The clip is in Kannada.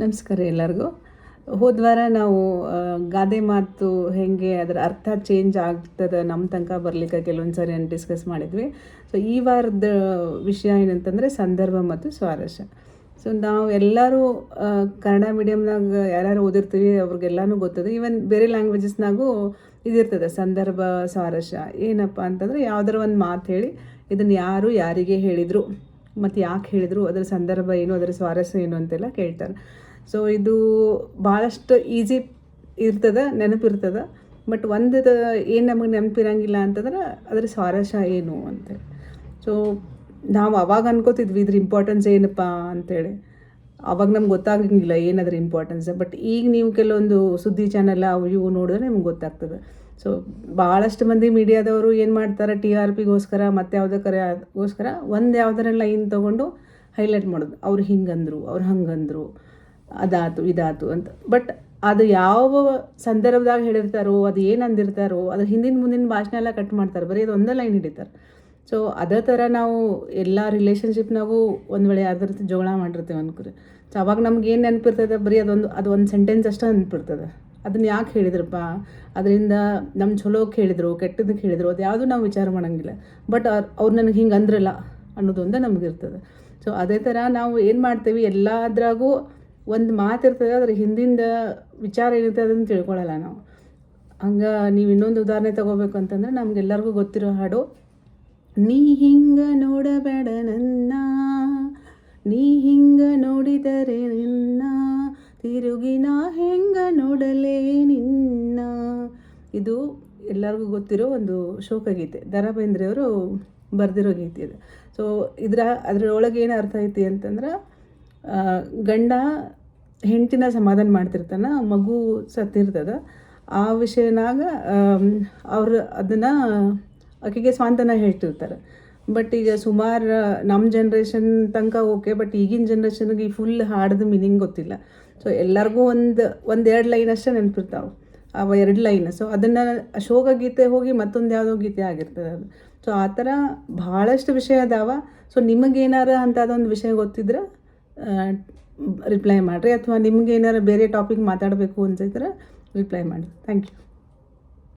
ನಮಸ್ಕಾರ ಎಲ್ಲರಿಗೂ. ಹೋದ ವಾರ ನಾವು ಗಾದೆ ಮಾತು ಹೇಗೆ ಅದರ ಅರ್ಥ ಚೇಂಜ್ ಆಗ್ತದೆ ನಮ್ಮ ತನಕ ಬರ್ಲಿಕ್ಕೆ ಕೆಲವೊಂದು ಸಾರಿ ಡಿಸ್ಕಸ್ ಮಾಡಿದ್ವಿ. ಸೊ ಈ ವಾರದ ವಿಷಯ ಏನಂತಂದರೆ ಸಂದರ್ಭ ಮತ್ತು ಸ್ವಾರಸ್ಯ. ಸೊ ನಾವು ಎಲ್ಲರೂ ಕನ್ನಡ ಮೀಡಿಯಮ್ನಾಗ ಯಾರ್ಯಾರು ಓದಿರ್ತೀವಿ ಅವ್ರಿಗೆಲ್ಲನೂ ಗೊತ್ತದೆ. ಈವನ್ ಬೇರೆ ಲ್ಯಾಂಗ್ವೇಜಸ್ನಾಗೂ ಇದಿರ್ತದೆ ಸಂದರ್ಭ, ಸ್ವಾರಸ್ಯ. ಏನಪ್ಪ ಅಂತಂದರೆ ಯಾವ್ದಾರ ಒಂದು ಮಾತು ಹೇಳಿ ಇದನ್ನು ಯಾರು ಯಾರಿಗೆ ಹೇಳಿದರು. ಮತ್ತು ಯಾಕೆ ಹೇಳಿದರು, ಅದರ ಸಂದರ್ಭ ಏನು, ಅದರ ಸ್ವಾರಸ್ಯ ಏನು ಅಂತೆಲ್ಲ ಕೇಳ್ತಾರೆ. ಸೊ ಇದು ಭಾಳಷ್ಟು ಈಸಿ ಇರ್ತದೆ ನೆನಪಿರ್ತದೆ ಬಟ್ ಒಂದು ಏನು ನಮಗೆ ನೆನಪಿರಂಗಿಲ್ಲ ಅಂತಂದ್ರೆ ಅದರ ಸ್ವಾರಸ್ಯ ಏನು ಅಂತೇಳಿ ಸೊ ನಾವು ಅವಾಗ ಅನ್ಕೋತಿದ್ವಿ ಇದ್ರ ಇಂಪಾರ್ಟೆನ್ಸ್ ಏನಪ್ಪ ಅಂತೇಳಿ ಅವಾಗ ನಮ್ಗೆ ಗೊತ್ತಾಗಂಗಿಲ್ಲ ಏನದ್ರ ಇಂಪಾರ್ಟೆನ್ಸ್ ಬಟ್ ಈಗ ನೀವು ಕೆಲವೊಂದು ಸುದ್ದಿ ಚಾನೆಲ್ ಅವು ಇವು ನೋಡಿದ್ರೆ ನಿಮ್ಗೆ ಗೊತ್ತಾಗ್ತದೆ. ಸೊ ಭಾಳಷ್ಟು ಮಂದಿ ಮೀಡಿಯಾದವರು ಏನು ಮಾಡ್ತಾರೆ, ಟಿ ಆರ್ ಪಿಗೋಸ್ಕರ ಮತ್ತು ಯಾವುದಕ್ಕೋಸ್ಕರ ಒಂದು ಯಾವುದರ ಲೈನ್ ತೊಗೊಂಡು ಹೈಲೈಟ್ ಮಾಡೋದು. ಅವ್ರು ಹಿಂಗಂದರು, ಅವ್ರು ಹಂಗಂದರು, ಅದಾತು, ಇದಾತು ಅಂತ. ಬಟ್ ಅದು ಯಾವ ಸಂದರ್ಭದಾಗ ಹೇಳಿರ್ತಾರೋ, ಅದು ಏನು ಅಂದಿರ್ತಾರೋ, ಅದು ಹಿಂದಿನ ಮುಂದಿನ ಭಾಷಣ ಎಲ್ಲ ಕಟ್ ಮಾಡ್ತಾರೆ. ಬರೀ ಅದು ಒಂದೇ ಲೈನ್ ಹಿಡಿತಾರೆ. ಸೊ ಅದೇ ಥರ ನಾವು ಎಲ್ಲ ರಿಲೇಷನ್ಶಿಪ್ನಾಗೂ ಒಂದು ವೇಳೆ ರೀತಿ ಜಗಳ ಮಾಡಿರ್ತೀವಿ ಅನ್ಕೋರಿ. ಸೊ ಅವಾಗ ನಮ್ಗೆ ಏನು ನೆನಪಿರ್ತದೆ, ಬರೀ ಅದೊಂದು, ಅದು ಒಂದು ಸೆಂಟೆನ್ಸ್ ಅಷ್ಟೇ ನೆನಪಿರ್ತದೆ ಅದನ್ನ ಯಾಕೆ ಹೇಳಿದ್ರಪ್ಪ? ಅದರಿಂದ ನಮ್ಮ ಚಲೋಕ್ಕೆ ಹೇಳಿದರು ಕೆಟ್ಟದಕ್ಕೆ ಹೇಳಿದರು ಅದು ಯಾವುದು ನಾವು ವಿಚಾರ ಮಾಡೋಂಗಿಲ್ಲ. ಬಟ್ ಅವ್ರು ನನಗೆ ಹಿಂಗೆ ಅಂದ್ರಲ್ಲ ಅನ್ನೋದೊಂದೇ ನಮಗಿರ್ತದೆ. ಸೊ ಅದೇ ಥರ ನಾವು ಏನು ಮಾಡ್ತೀವಿ, ಎಲ್ಲದ್ರಾಗೂ ಒಂದು ಮಾತಿರ್ತದೆ ಅದ್ರ ಹಿಂದಿಂದ ವಿಚಾರ ಏನಿರ್ತದೆ ಅದನ್ನು ತಿಳ್ಕೊಳ್ಳಲ್ಲ ನಾವು. ಹಂಗೆ ನೀವು ಇನ್ನೊಂದು ಉದಾಹರಣೆ ತಗೋಬೇಕು ಅಂತಂದ್ರೆ ನಮ್ಗೆಲ್ಲರಿಗೂ ಗೊತ್ತಿರೋ ಹಾಡು, ನೀ ಹಿಂಗ ನೋಡಬೇಡ ನನ್ನ, ನೀ ಹಿಂಗ ನೋಡಿದರೆ ತಿರುಗಿನ ಹೆಂಗ ನೋಡಲೇ ನಿನ್ನ? ಇದು ಎಲ್ಲರಿಗೂ ಗೊತ್ತಿರೋ ಒಂದು ಶೋಕಗೀತೆ. ದರಾ ಬೇಂದ್ರೆಯವರು ಬರೆದಿರೋ ಗೀತೆ ಇದು. ಸೊ ಇದರ, ಅದರೊಳಗೆ ಏನು ಅರ್ಥ ಐತಿ ಅಂತಂದ್ರೆ ಗಂಡ ಹೆಂಡತಿನ ಸಮಾಧಾನ ಮಾಡ್ತಿರ್ತಾನ, ಮಗು ಸತ್ತಿರ್ತದ. ಆ ವಿಷಯನಾಗ ಅವ್ರು ಅದನ್ನು ಆಕೆಗೆ ಸ್ವಾಂತನ ಹೇಳ್ತಿರ್ತಾರೆ. ಬಟ್ ಈಗ ಸುಮಾರು ನಮ್ಮ ಜನ್ರೇಷನ್ ತನಕ ಓಕೆ ಬಟ್ ಈಗಿನ ಜನ್ರೇಷನ್ಗೆ ಈ ಫುಲ್ ಹಾಡದ ಮೀನಿಂಗ್ ಗೊತ್ತಿಲ್ಲ. ಸೊ ಎಲ್ಲರಿಗೂ ಒಂದು ಒಂದು ಎರಡು ಲೈನ್ ಅಷ್ಟೇ ನೆನಪಿರ್ತಾವೆ. ಅವ ಎರಡು ಲೈನ್ ಸೊ ಅದನ್ನು ಅಶೋಕ ಗೀತೆ ಹೋಗಿ ಮತ್ತೊಂದು ಯಾವುದೋ ಗೀತೆ ಆಗಿರ್ತದೆ ಅದು. ಸೊ ಆ ಥರ ಭಾಳಷ್ಟು ವಿಷಯ ಅದಾವ. ಸೊ ನಿಮಗೇನಾರ ಅಂಥದ್ದೊಂದು ವಿಷಯ ಗೊತ್ತಿದ್ರೆ ರಿಪ್ಲೈ ಮಾಡಿರಿ. ಅಥವಾ ನಿಮ್ಗೆ ಬೇರೆ ಟಾಪಿಕ್ ಮಾತಾಡಬೇಕು ಅನ್ಸಿದ್ರೆ ರಿಪ್ಲೈ ಮಾಡಿ. Thank you